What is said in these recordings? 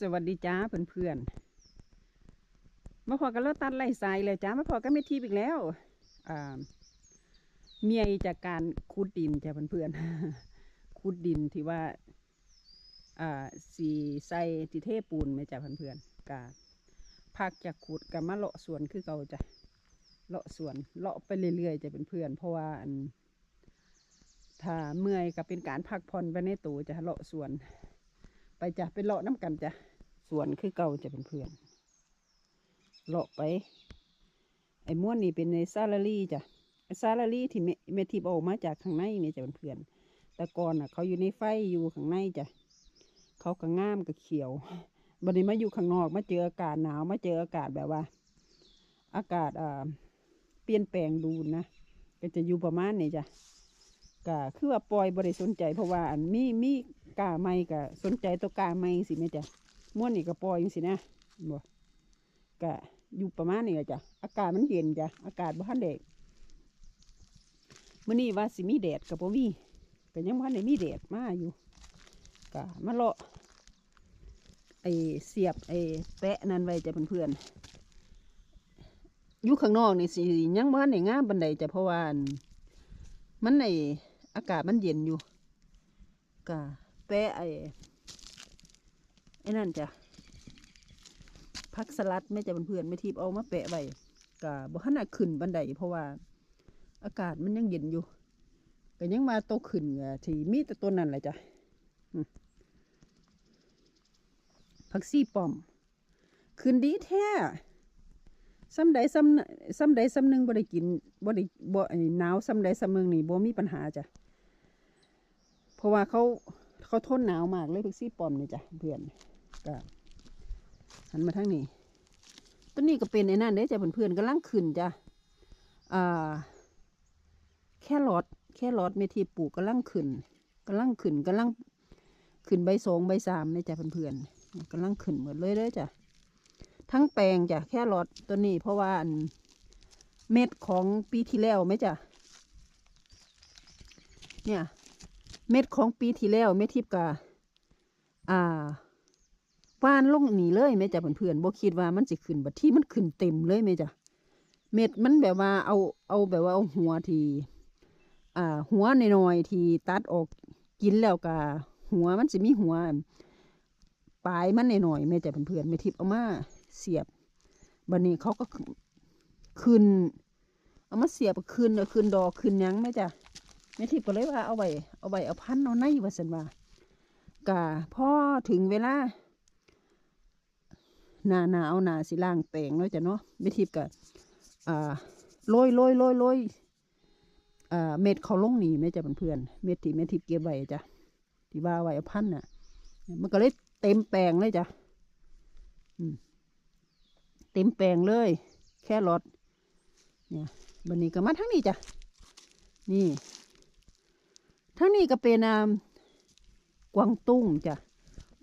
สวัสดีจ้าเพื่อนๆมาพอกันแล้วตัดไล่สายเลยจ้ามาพอกันไม่ทีบอีกแล้วเมียจากการขุดดินจ้าเพื่อนๆขุดดินที่ว่าสีใส่ที่เทปูนไหมจ้าเพื่อนๆกาพักจากขุดกับมาเลาะสวนคือเก่าจ้ะเลาะสวนเลาะไปเรื่อยๆจะเป็นเพื่อนๆเพราะว่าอันถ้าเมื่อยก็เป็นการพักผ่อนไปในตัวจะเลาะสวน ไปจ้ะไปเลาะน้ำกันจ้ะสวนคือเก่าจะเป็นเพื่อนเลาะไป ไอ้ม้วนนี่เป็นในซาลารี่จ้ะไอซาลารี่ที่เมเมทิบออกมาจากข้างในนี่จะเป็นเพื่อนแต่ก่อนอะ เขาอยู่ในไฟอยู่ข้างในจ้ะเขาก็งามก็เขียวบัดนี้มาอยู่ข้างนอกมาเจออากาศหนาวมาเจออากาศแบบว่า อากาศอ่าเปลี่ยนแปลงดูนะก็จะอยู่ประมาณนี้จ้ะก็คือว่าปล่อยบริสนใจเพราะว่าอันมีมี กาไม่ก็สนใจตัวกาไม่สิแม่จ้ะม้วนนี่ก็ปล่อยจังสินะบ่ก็อยู่ประมาณนี้ล่ะจ้ะอากาศมันเย็นจ้ะอากาศบ่ทันแดดมื้อนี้ว่าสิมีแดดก็บ่มีก็ยังบ่ทันได้มีแดดมาอยู่ก็มาเลาะไอ้เสียบไอ้แปะนั่นไว้จ้ะเพื่อนๆอยู่ข้างนอกนี่สิยังบ่ทันได้งามปานใดจ้ะเพราะว่าอันมันในอากาศมันเย็นอยู่กะ แปะไอ้ไอ้นั่นจ้ะพักสลัดไม่จะเพื่อนๆไม่ทิพย์เอามาแปะไว้กะบ่ขนาดขึ้นบันไดเพราะว่า อากาศมันยังเย็นอยู่ก็ยังมาโตขึ้นกะทีมีแต่ตัวนั้นแหละจ้ะอืมผักซี่ปอม ขึ้นดีแท้ซ้ำใดซ้ำซ้ำใดซ้ำหนึ่งบ่ได้กินบ่ได้บ่ไอ้หนาวซ้ำใดซ้ำหนึ่งนี่บ่มีปัญหาจ้ะเพราะว่าเขา เขาทนหนาวมากเลยพิกซี่ปอมเนี่ยจ้ะเพื่อนก็หันมาทางนี้ต้นนี้ก็เป็นไอ้นั่นเด้จ้ะเพื่อนๆกำลังขึ้นจ้ะอ่าแค่รอดแค่รอดเมทีปลูกกำลังขึ้นกำลังขึ้นกำลังขึ้นใบสองใบสามเนี่ยจ้ะเพื่อนๆกำลังขึ้นหมดเลยเด้จ้ะทั้งแปลงจ้ะแค่รอดตัวนี้ เพราะว่าเม็ดของปีที่แล้วไหมจ้ะเนี่ย เม็ดของปีที่แล้วเม็ดทิพย์กาอ่าว่านลงหนีเลยไหมจ้ะเพื่อนๆบ่คิดว่ามันจะขึ้นบัดที่มันขึ้นเต็มเลยไหมจ้ะเม็ดมันแบบว่าเอาเอาแบบว่าเอาหัวทีอ่า หัวน้อยๆทีตัดออกกินแล้วกาหัวมันจะมีหัวปลายมันน้อยๆไหมจ้ะเพื่อนๆไม่ทิพย์เอามาเสียบบันนี้เขาก็ขึ้นเอามาเสียบขึ้นเอาขึ้นดอกขึ้นยังไหมจ้ะ แม่ทิพย์ก็เลยว่าเอาไว้เอาไว้เอาพันเอาในว่าสันว่ากะพ่อถึงเวลาหนาหนาวหนาสิล่างแปลงเนาะจ้ะเนาะแม่ทิพย์ก็อ่าโรยโรยโรยโรยอ่าเม็ดเขาลงหนีไหมจ้ะเพื่อนเม็ดที่แม่ทิพย์เก็บไว้จ้ะที่ว่าไว้เอาพันน่ะ มันก็เลยเต็มแปลงเลยจ้ะเต็มแปลงเลย แค่รถเนี่ยบันนี้ก็มาทั้งนี้จ้ะนี่ ทั้งนี้ก็เป็นกวางตุ้งจ้ะ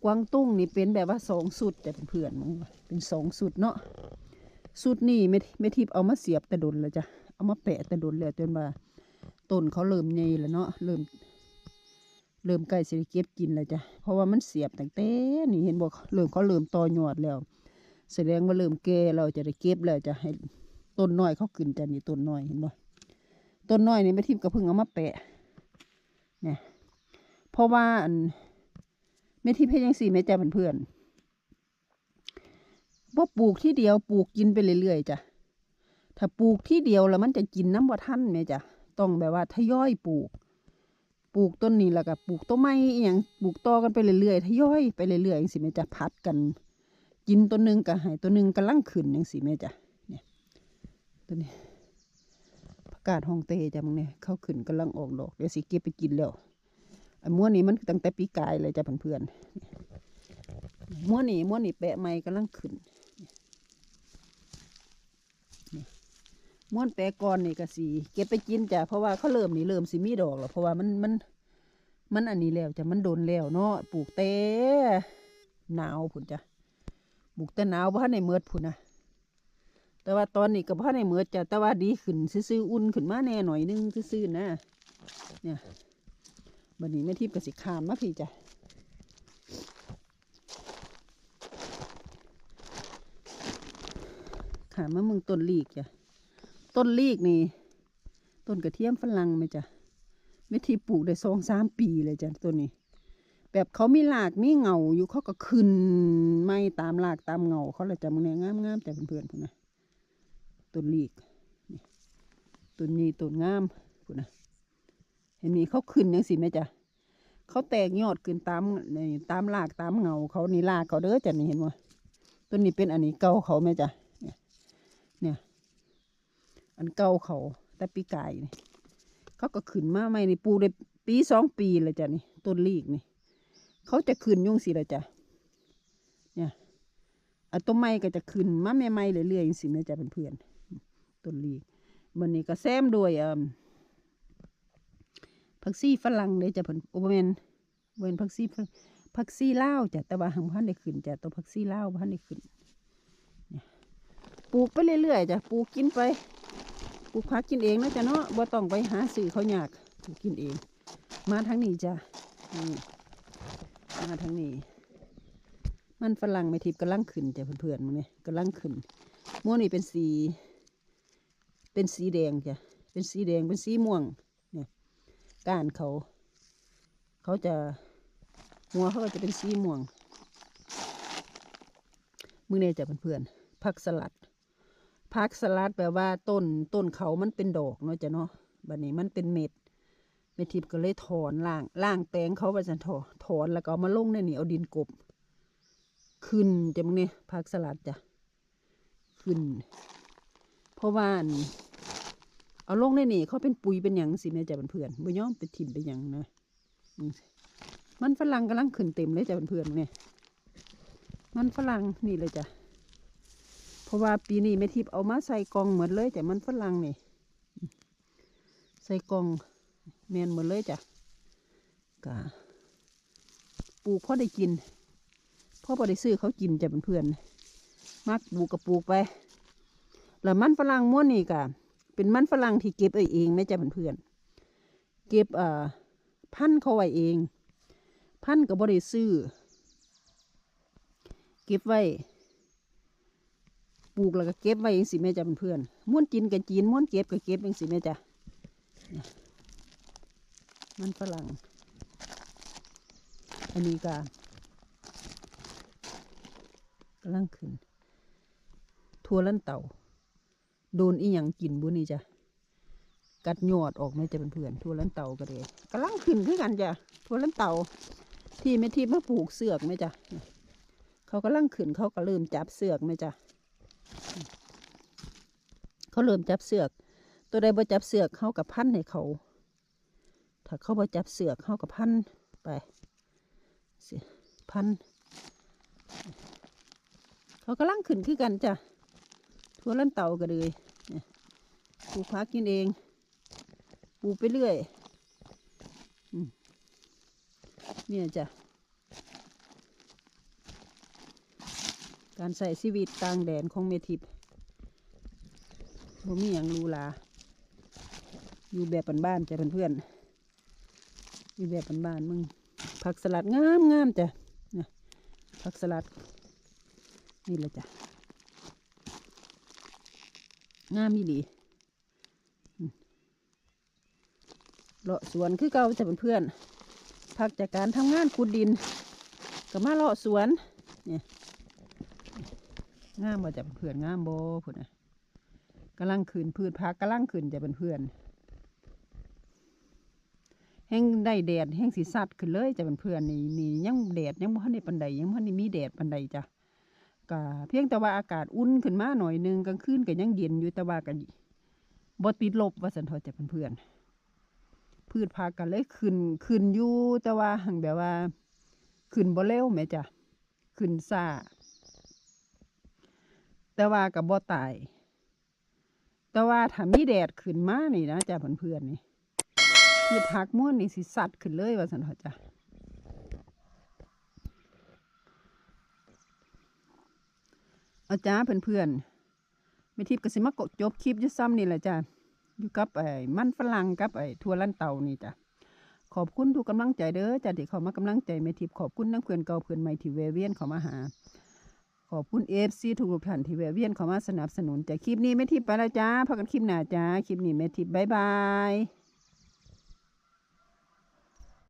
กวางตุ้งนี่เป็นแบบว่าสองสุดแต่เพื่อนมึงเป็นสองสุดเนาะสุดนี่ไม่ไม่ทิพย์เอามาเสียบแต่ดนแล้วจ้ะเอามาแปะแต่ดนแล้วจนว่าต้นเขาเริ่มใหญ่แล้วเนาะเริ่มเริ่มใกล้สิได้เก็บกินแล้วจ้ะเพราะว่ามันเสียบตั้งแต่นี่เห็นบอกเริ่มเขาเริ่มตอยอดแล้ว แสดงว่าเริ่มแก่เราจะได้เก็บแล้วจะให้ต้นน้อยเขาขึ้นจะนี่ต้นน้อยเห็นบ่ต้นน้อยนี่ไม่ทิพย์กระพึ่งเอามาแปะ เนี่ยเพราะว่าอันไม่ทิพย์ยังสี่แม่จ้าเพื่อนๆบ่ปลูกที่เดียวปลูกกินไปเรื่อยๆจ้ะถ้าปลูกที่เดียวแล้วมันจะกินน้ำบ่ทันแม่จ้ะต้องแบบว่าทยอยปลูก ปลูกต้นนี้แล้วก็ปลูกต้นไม้อย่างปลูกต่อกันไปเรื่อยๆทยอยไปเรื่อยๆอย่างสิแม่จ้ะพัดกัน กินตัวหนึ่งกับหายตัวหนึ่งกำลังขึ้นยังสิแม่จ้ะเนี่ยตัวนี้ กาดฮองเตจ้ะมึงเนี่ยเข้าขึ้นกำลังออกดอกเดี๋ยวสิเก็บไปกินแล้วไอ้ม้วนนี้มันตั้งแต่ปีกายเลยจ้ะเพื่อนๆม้วนนี้ม้วนนี้แปะไม้กำลังขึ้นม้วนแปะก่อนนี่ก็สีเก็บไปกินจ้ะเพราะว่าเขาเริ่มนี่เริ่มสิมีดอกแล้วเพราะว่ามันมันมันอันนี้แล้วจ้ะมันโดนแล้วเนาะปลูกเต้หนาวผุนจ้ะบุกแต่หนาวบ่ทันในเมือดพุ่นนะ แต่ว่าตอนนี้กับพ่อในเหมือจะแต่ว่าดีขึ้นซื้ออุ่นขึ้นมาแน่หน่อยนึงซื้อๆนะเนี่ยบันนี้แม่ทิพย์กับสิขามมาพี่จ้ะขามมะมึงต้นลีกจ้ะต้นลีกนี่ ต้นกระเทียมฝรั่งไหมจ้ะแม่ทิพย์ปลูกได้สองสามปีเลยจ้ะต้นนี้แบบเขามีหลากมีเงาอยู่เขาก็ขึ้นไม่ตามหลากตามเงาเขาเลยจะมึงเนี่ยงามๆแต่เพื่อนๆพวกนะ ต้นลีกนี่ต้นนี้ต้นงามพุ่นะเห็นนี่เขาขึ้นยังสิแม่จ้ะเขาแตกยอดขึ้นตามนี่ตามลากตามเงาเขานี่ลากเขาเด้อจ้ะนี่เห็นไหมต้นนี้เป็นอันนี้เก่าเขาแม่จ้ะเนี่ยเนี่ยอันเก่าเขาแต่ปีกายนี่เขาก็ขึ้นมาใหม่นี่ปูได้ปีสองปีเลยจ้ะนี่ต้นลีกนี่เขาจะขึ้นยุ่งสิละจ้ะเนี่ยอันต้นไม้ก็จะขึ้นมาใหม่ๆเรื่อยๆสินะจ๊ะเพื่อนๆ ต้นลีกมันนี้ก็แซมด้วยอ่าผักซี่ฝรั่งเลยจ้ะเพิ่นโอเมนเวนผักซี่ผักซี่ลาจ้ะแต่ว่าหังพันได้ขึ้นจ้ะตัวผักซี่ลาพันได้ขึ้นปลูกไปเรื่อยๆจ้ะปลูกกินไปปลูกผักกินเองนะจ๊ะเนาะบ่ต้องไปหาซื้อเขาอยากปลูกกินเอง มาทางนี้จ้ะนี่มาทางนี้ มันฝรั่งไม่ทิพย์กำลังขึ้นจ้ะเพื่อนๆมันนี่กำลังขึ้นม่วงนี่เป็นสี เป็นสีแดงจ้ะ เป็นสีแดง เป็นสีม่วง เนี่ย ก้านเขา เขาจะหัวเขาจะเป็นสีม่วง มือเนี่ยจะเพื่อนๆผักสลัด ผักสลัดแปลว่าต้น ต้นเขามันเป็นดอกเนาะจ้ะเนาะ บัดนี้มันเป็นเม็ดแม่ทิพย์ก็เลยถอนล่าง ล่างแปลงเขาไปจันถอถอนแล้วก็เอามาลงในนี่เอาดินกบ ขึ้นจ้ะมึงเนี่ยผักสลัดจ้ะ ขึ้น ราะว่าเอาลงในนี่เขาเป็นปุ๋ยเป็นหยังสิแม่จ้ะเพื่อนๆบ่ยอมไปถิ่มไปหยังนะมันฝรั่งกำลังขึ้นเต็มเลยจ้ะเพื่อนเนี่ยมันฝรั่งนี่เลยจ้ะเพราะว่าปีนี้แม่ทิพย์เอามาใส่กองเหมดเลยแต่มันฝรั่งนี่ใส่กองแมนเหมดเลยจ้ะกะปลูกพอได้กินพ่อพอได้ซื้อเขากินจ้ะเพื่อนๆมักปลูกกับปลูกไป แล้วมันฝรั่งม้วนนี่กะเป็นมันฝรั่งที่เก็บเอาเองแม่จ้ะเพื่อนๆเก็บเอ่อพันเขาไว้เอง พันกับบริซื้อเก็บไว้ปลูกแล้วก็เก็บไว้ยังสิแม่จ้ะเพื่อนๆม้วนกินกับจีนม้วนเก็บกับเก็บยังสิแม่จ้ะมันฝรั่ง อันนี้ก็กำลังขึ้นทัวลันเต่า โดนอีหยังกินบุนี่จ้ะกัดยอดออกไหมจ้ะเพื่อนๆทัวลันเต่าก็เลยกำลังขึ้นคือกันจ้ะทัวลันเต่าที่แม่ทิพย์มาปลูกเสือกไหมจ้ะเขากำลังขึ้นเขาก็เริ่มจับเสือกไหมจ้ะเขาเริ่มจับเสือก ตัวใดบ่จับเสือกเขากับพันให้เขา ถ้าเขาบ่จับเสือกเขากับพันไปเสียพันเขากำลังขึ้นคือกันจ้ะทั่วลันเต่าก็เลย ปลูกพักกินเองปลูกไปเรื่อยเนี่ยจ้ะ การใส่ชีวิตกลางแดนของเมทิพย์บ่มีอย่างรูหราอยู่แบบบ้านๆจ้ะเพื่อนๆอยู่แบบบ้านๆมึง ผักสลัดงามงามๆจ้ะนะผักสลัด นี่แหละจ้ะ งามอีหลีอืม เลาะสวนคือเก่าจะเพื่อนพักจากการทำงานขุดดินก็มาเลาะสวนเนี่ยงามบ่จะเพื่อนงามบ่พุ่นน่ะกำลังขึ้นพืชพักกำลังขึ้นจะเพื่อนแห้งได้แดดแห้งสีสัดขึ้นเลยจะเพื่อนนี่นี่ยังแดดยังบ่ทันได้ปานใดยังบ่ทันได้มีแดดปานใดจ้ะก็เพียงแต่ว่าอากาศอุ่นขึ้นมาหน่อยหนึงกลางคืนก็ยังเย็นอยู่แต่ว่าก็บ่ติดลบว่าซั่นเถอะจ้ะเพื่อน พืชพักก็เลยขึ้นขึ้นอยู่แต่ว่าหังแบบว่า ขึ้นบ่เร็วแหม่จ้ะขึ้นซ่าแต่ว่ากับบ่ตาย แต่ว่าถ้ามีแดดขึ้นมานี่นะจ้ะเพื่อนๆนี่คือผักม่วนนี่สิสัดขึ้นเลยว่าสันเถอะจ้ะเอาจ้าเพื่อนๆไม่ทิพย์ก็สิมากดจบคลิปยุ่ซ้ำนี่แหละจ้ะ อยู่กับไอ้มันฝรั่งกับไอ้ทัวลันเตานี่จ้ะขอบคุณทุกกำลังใจเด้อจ้ะที่เขามากำลังใจเมทิพขอบคุณทั้งเพื่อนเก่าเพื่อนใหม่ที่เวเวียนเขามาหา ขอบคุณเอฟซีทุกท่านที่เวเวียนเข้ามาสนับสนุนจ้ะคลิปนี้เมทิพไปแล้วจ้าพอกันคลิปหน้าจ้าคลิปนี้เมทิพบายบาย